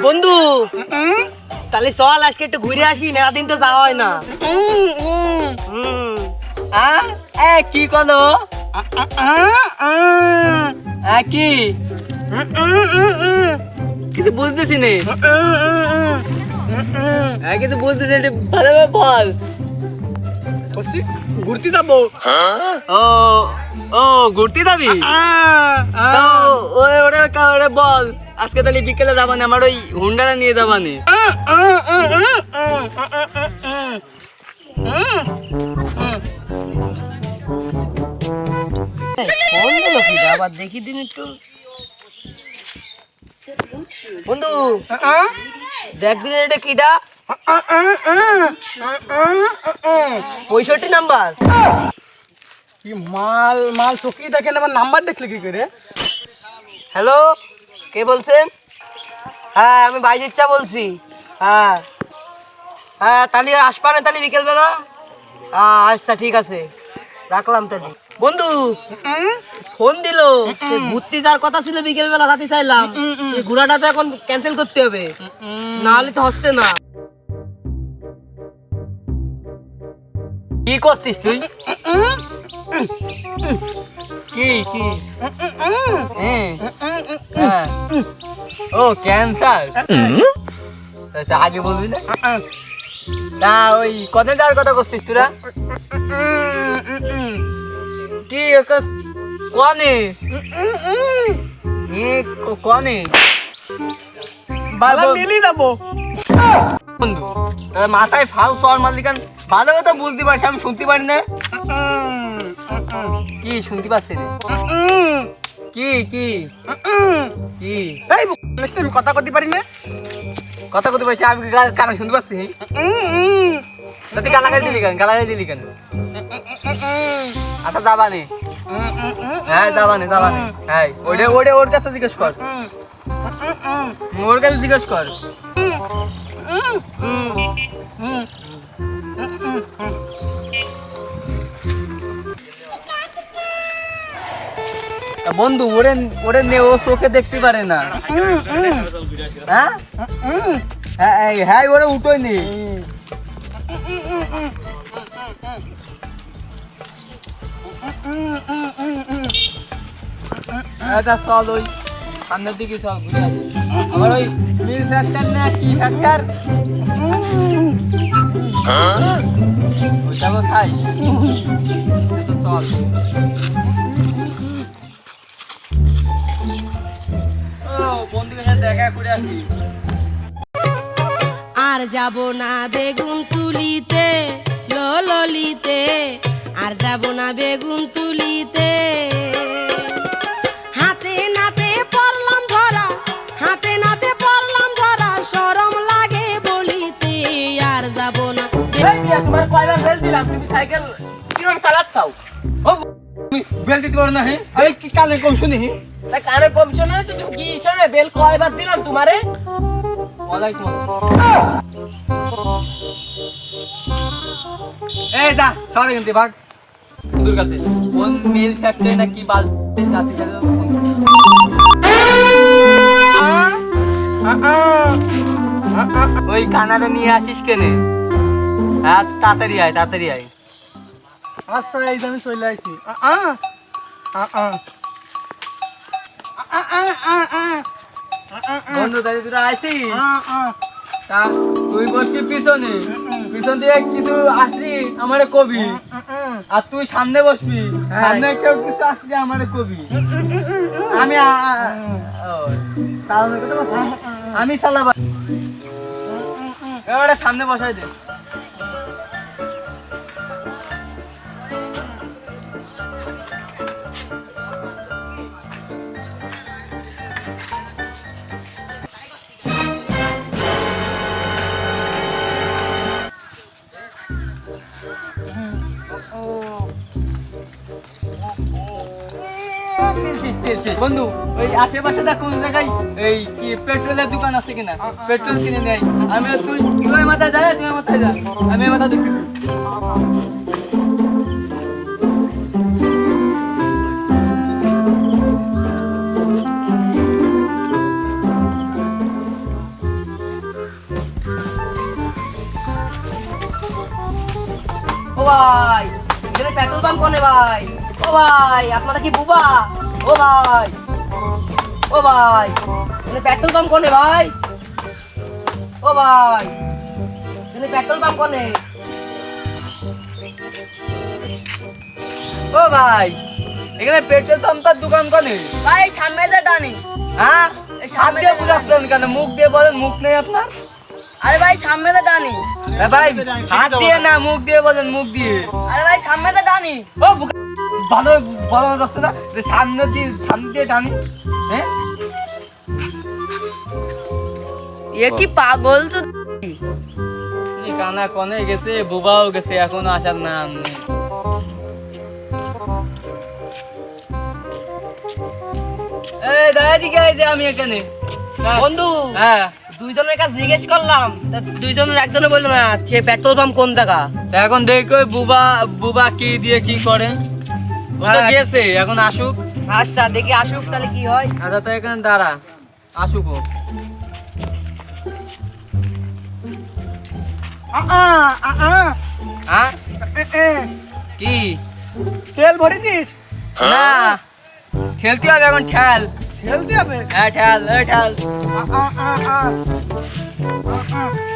বন্ধু তাহলে চল আজকে একটু ঘুরে আসি মেলা দিন তো যাওয়া হয় না। হ্যাঁ কি কলো? হ্যাঁ কি? কিছু বুঝতেছি নে। হ্যাঁ কিছু বুঝতেছি না ভালোভাবে বল ঘুরতে যাব। ও ও ঘুরতে যাবি? ওরে ওরে বল। আজকে তাহলে বিকেলে যাবানি আমার ওই হুন্ডাটা নিয়ে কি আবার দেখি দিন একটু বন্ধু দেখ দিন এটা কিটা পঁয়ষট্টি নাম্বার। কি মাল মাল চকি দেখেন আবার নাম্বার দেখলে কি করে? হ্যালো? কে বলছেন? হ্যাঁ আমি বাইজির চা বলছি। হ্যাঁ। হ্যাঁ তাহলে আসবা না তাহলে বিকেলবেলা? হ্যাঁ আচ্ছা ঠিক আছে। রাখলাম তাহলে। বন্ধু ফোন দিল। ঘুরতে যাওয়ার কথা ছিল বিকেলবেলা যাতে চাইলাম। ঘোরাটা তো এখন ক্যান্সেল করতে হবে। না হলে তো হচ্ছে না। কি করছিস তুই? কি কি? হ্যাঁ। ও ক্যান্সার আচ্ছা আগে বলবি না? তা ওই কনে যাওয়ার কথা করছিস তোরা? কি কনে? কনে? বাবা মিলি যাব। বন্ধু তোর মাথায় ফাল সর মারলি কেন? ভালো কথা বুঝতে পারছি আমি শুনতে পারি না। কি শুনতে পারছি না? কি কি? কি? এই আমি কথা করতে পারি না? কথা বলতে পারছি আমি গা- শুনতে পাচ্ছি তুই গালাগালি দিলি কেন? গালাগালি দিলি কেন? আচ্ছা যাবানি। হ্যাঁ যাবানি যাবানি। হ্যাঁ ওটা ওটা ওর কাছে জিজ্ঞেস কর। ওর কাছে জিজ্ঞেস কর। তা বন্ধু ওরে ওরে নে ও চোখে দেখতে পারে না। হ্যাঁ? হ্যাঁ হ্যাঁ ওরে উঠোই নি। আচ্ছা চল ওই সামনের দিকে চল ঘুরে আসি আমার ওই মিল ফ্যাক্টর না কি ফ্যাক্টর ওইটা কোথায়? চল। আর যাব না বেগুন তুলিতে ললিতে আর যাব না বেগুন তুলিতে। হাতে নাতে পড়লাম ধরা হাতে নাতে পড়লাম ধরা সরম লাগে বলিতে। আর যাব না তোমার কয়বার দিলাম তুমি সাইকেল কিরম চালাচ্ছাও? ও তুমি বেল দিতে পারো না হ্যাঁ আরে কি কালে কম শুনি তা কানে কমিশনার তো তুমি কি হিসাবে বেল কয়বার দিলাম তোমারে? ওয়ালাইকুম আসসালাম এই যা সরে কিন্তু ভাগ। বন্ধুর কাছে। কোন মিল ফ্যাক্টরি না কি বাল জাতি ফোন ওই কানারে নিয়ে আসিস কেনে? হ্যাঁ তাড়াতাড়ি আয় তাড়াতাড়ি আয়। আচ্ছা এই আমি চলে আসছি বন্ধু তাহলে তোরা আইসিস তা তুই বসবি পিছনে। পিছন দিয়ে কিছু আসলি আমারে কবি। আর তুই সামনে বসবি। সামনে কেউ কিছু আসলে আমারে কবি। আমি কথা বলছিস? আমি চালাবা এবারে সামনে বসাই দে। বন্ধু ওই আশেপাশে দেখ কোন জায়গায়, এই কি পেট্রোলের দোকান আছে কিনা? পেট্রোল কিনে নেই আমি তুই তুই মাথায় যা, তুই মাথায় যা। আমি মাথা দেখতেছি। ভাই এখানে পেট্রোল পাম্প কোনে ভাই। ও ভাই আপনারা কি বুবা? ও ভাই ও ভাই এখানে পেট্রোল পাম্প কোনে ভাই। ও ভাই এখানে পেট্রোল পাম্প কোনে। ও ভাই এখানে পেট্রোল পাম্পের দোকান কোনে। ভাই সামনে যে ডানি। হ্যাঁ? দিয়ে বুঝাচ্ছেন কেন? মুখ দিয়ে বলেন মুখ নেই আপনার? আরে ভাই সামনে যে ডানি ভাই হাত দিয়ে না মুখ দিয়ে বলেন মুখ দিয়ে। আরে ভাই সামনে ডানি ও ভালো ভালো যাচ্ছে না যে সামনে দিয়ে সামনে দিয়ে টানি। হ্যাঁ? এ কি পাগল তো? কানা কনে গেছে বুবাও গেছে এখনও আসার নাম নেই। এই দাদা দিকে আমি এখানে। বন্ধু। হ্যাঁ। দুইজনের কাছে জিজ্ঞেস করলাম তা দুইজনের একজনে বলল না সে পেট্রোল পাম্প কোন জায়গা? তা এখন দেখো বুবা বুবা কি দিয়ে কি করে। ও তো হ্যাঁ। গেছে এখন আসুক। আচ্ছা দেখি আসুক তাহলে কি হয়। আচ্ছা তো এখানে দাঁড়া আসুক ও। হ্যাঁ? কি? তেল ভরেছিস? না। খেলতে হবে এখন ঠেল। খেলতে হবে হ্যাঁ ঠেল এই ঠেল আ, আ, আ, আ। আ, আ।